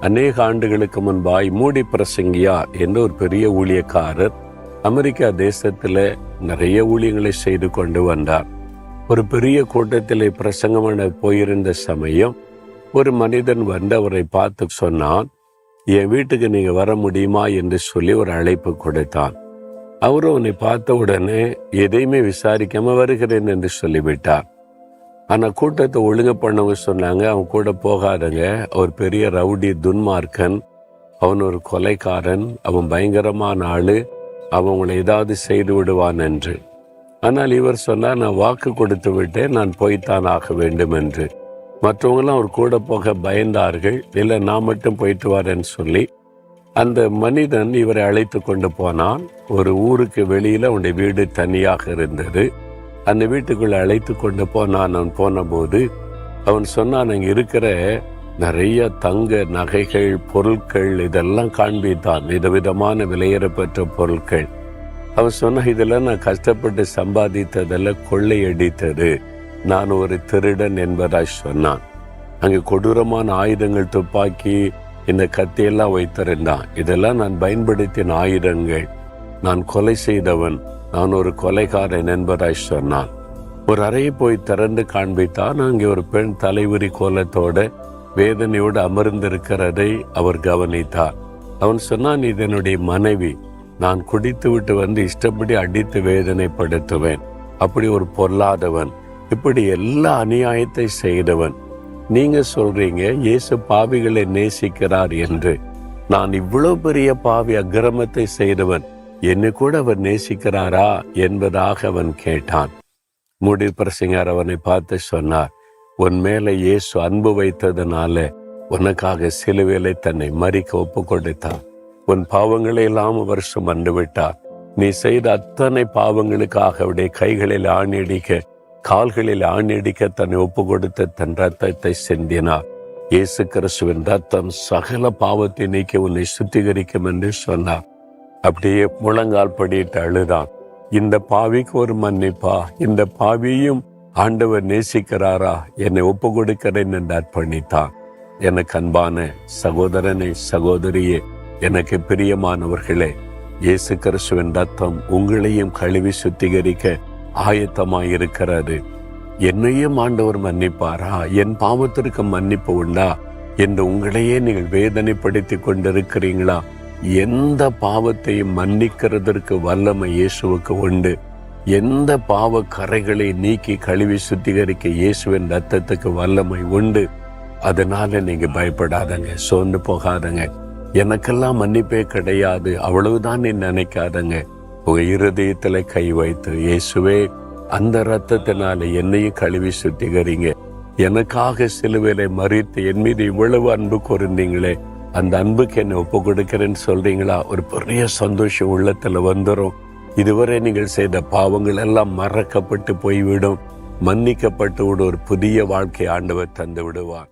அநேக ஆண்டுகளுக்கு முன்பாய் மூடி பிரசங்கியா என்ற ஒரு பெரிய ஊழியக்காரர் அமெரிக்கா தேசத்தில் நிறைய ஊழியங்களை செய்து கொண்டு வந்தார். ஒரு பெரிய கூட்டத்தில் பிரசங்கம் போயிருந்த சமயம் ஒரு மனிதன் வந்து அவரை பார்த்து சொன்னான் என் வீட்டுக்கு நீங்க வர முடியுமா? என்று சொல்லி ஒரு அழைப்பு கொடுத்தான். அவரும் உன்னை பார்த்த உடனே எதையுமே விசாரிக்காம வருகிறேன் என்று சொல்லிவிட்டார். ஆனால் கூட்டத்தை ஒழுங்கு பண்ணவங்க சொன்னாங்க. அவன் கூட போகாதங்க. அவர் பெரிய ரவுடி துன்மார்க்கன். அவன் ஒரு கொலைக்காரன். அவன் பயங்கரமான ஆள். அவங்களை ஏதாவது செய்து விடுவான் என்று. ஆனால் இவர் சொன்னார் நான் வாக்கு கொடுத்து விட்டேன். நான் போய்த்தான் ஆக வேண்டும் என்று. மற்றவங்களாம் அவர் கூட போக பயந்தார்கள். இல்லை நான் மட்டும் போயிட்டு வரேன்னு சொல்லி. அந்த மனிதன் இவரை அழைத்து கொண்டு போனான். ஒரு ஊருக்கு வெளியில் அவனுடைய வீடு தனியாக இருந்தது. அந்த வீட்டுக்குள்ளே அழைத்து கொண்டு போனான் அவன் போனபோது அவன் சொன்னான் அங்கே இருக்கிற நிறைய தங்க நகைகள் பொருட்கள் இதெல்லாம் காண்பித்தான். விதவிதமான விலையேறப்பெற்ற பொருட்கள். அவன் சொன்ன இதெல்லாம் நான் கஷ்டப்பட்டு சம்பாதித்ததெல்லாம் கொள்ளையடித்தது. நான் ஒரு திருடன் என்பதாய் சொன்னான். அங்கே கொடூரமான ஆயுதங்கள் துப்பாக்கி இந்த கத்தியெல்லாம் வைத்திருந்தான். இதெல்லாம் நான் பயன்படுத்தின ஆயுதங்கள். நான் கொலை செய்தவன் நான் ஒரு கொலைகாரன் என்பதாய் சொன்னான். ஒரு அறையை போய் திறந்து காண்பித்தான். அங்கே ஒரு பெண் தலைவிரி கோலத்தோடு வேதனையோடு அமர்ந்திருக்கிறதை அவர் கவனித்தார். அவன் சொன்னான் இது என்னுடைய மனைவி. நான் குடித்து விட்டு வந்து இஷ்டப்படி அடித்து வேதனைப்படுத்துவேன். அப்படி ஒரு பொல்லாதவன். இப்படி எல்லா அநியாயத்தை செய்தவன். நீங்க சொல்றீங்க இயேசு பாவிகளை நேசிக்கிறார் என்று. நான் இவ்வளவு பெரிய பாவி அக்கிரமத்தை செய்தவன். என்னை கூட அவர் நேசிக்கிறாரா என்பதாக அவன் கேட்டான். முடி அவனை பார்த்து சொன்னார் உன் மேல இயேசு அன்பு வைத்ததுனால உனக்காக சிலுவேலை தன்னை மறிக்க ஒப்பு கொடுத்தான் உன் பாவங்களை எல்லாம் அவர் சுமந்து விட்டார். நீ செய்த அத்தனை பாவங்களுக்காக அவருடைய கைகளில் ஆணியடிக்க கால்களில் ஆணியடிக்க தன்னை ஒப்பு கொடுத்த தன் ரத்தத்தை சிந்தினார். இயேசு கிறிஸ்துவின் ரத்தம் சகல பாவத்தை நீக்கி உன்னை சுத்திகரிக்கும் என்று சொன்னார். அப்படியே முழங்கால் படியிட்டு அழுதான். இந்த பாவிக்கு ஒரு மன்னிப்பா? இந்த பாவியும் ஆண்டவர் நேசிக்கிறாரா? என்னை ஒப்பு கொடுக்கிறேன் என்று அர்ப்பணித்தான். எனக்கு அன்பான சகோதரனே சகோதரியே எனக்கு பிரியமானவர்களே இயேசு கிறிஸ்துவின் ரத்தம் உங்களையும் கழுவி சுத்திகரிக்க ஆயத்தமாய் இருக்கிறது என்னையும் ஆண்டவர் மன்னிப்பாரா? என் பாவத்திற்கு மன்னிப்பு உண்டா? என்று உங்களையே நீங்கள் வேதனைப்படுத்தி கொண்டிருக்கிறீங்களா? எந்த பாவத்தையும் மன்னிக்கிறதற்கு வல்லமை இயேசுவுக்கு உண்டு. எந்த பாவ கரைகளை நீக்கி கழுவி சுத்திகரிக்க இயேசுவின் ரத்தத்துக்கு வல்லமை உண்டு. அதனால நீங்க பயப்படாதங்க சோர்ந்து போகாதங்க. எனக்கெல்லாம் மன்னிப்பே கிடையாது அவ்வளவுதான் நீ நினைக்காதங்க. உங்க இருதயத்துல கை வைத்து இயேசுவே அந்த ரத்தத்தினால என்னையும் கழுவி சுத்திகரிங்க. எனக்காக சிலுவையில மறித்து என் மீது இவ்வளவு அன்பு கூர்ந்தீங்களே அந்த அன்புக்கு என்னை ஒப்பு கொடுக்கிறேன்னு சொல்றீங்களா? ஒரு பெரிய சந்தோஷம் உள்ளத்துல வந்துடும் இதுவரை நீங்கள் செய்த பாவங்கள் எல்லாம் மறக்கப்பட்டு போய்விடும். மன்னிக்கப்பட்டு விட ஒரு புதிய வாழ்க்கை ஆண்டவர் தந்து விடுவார்.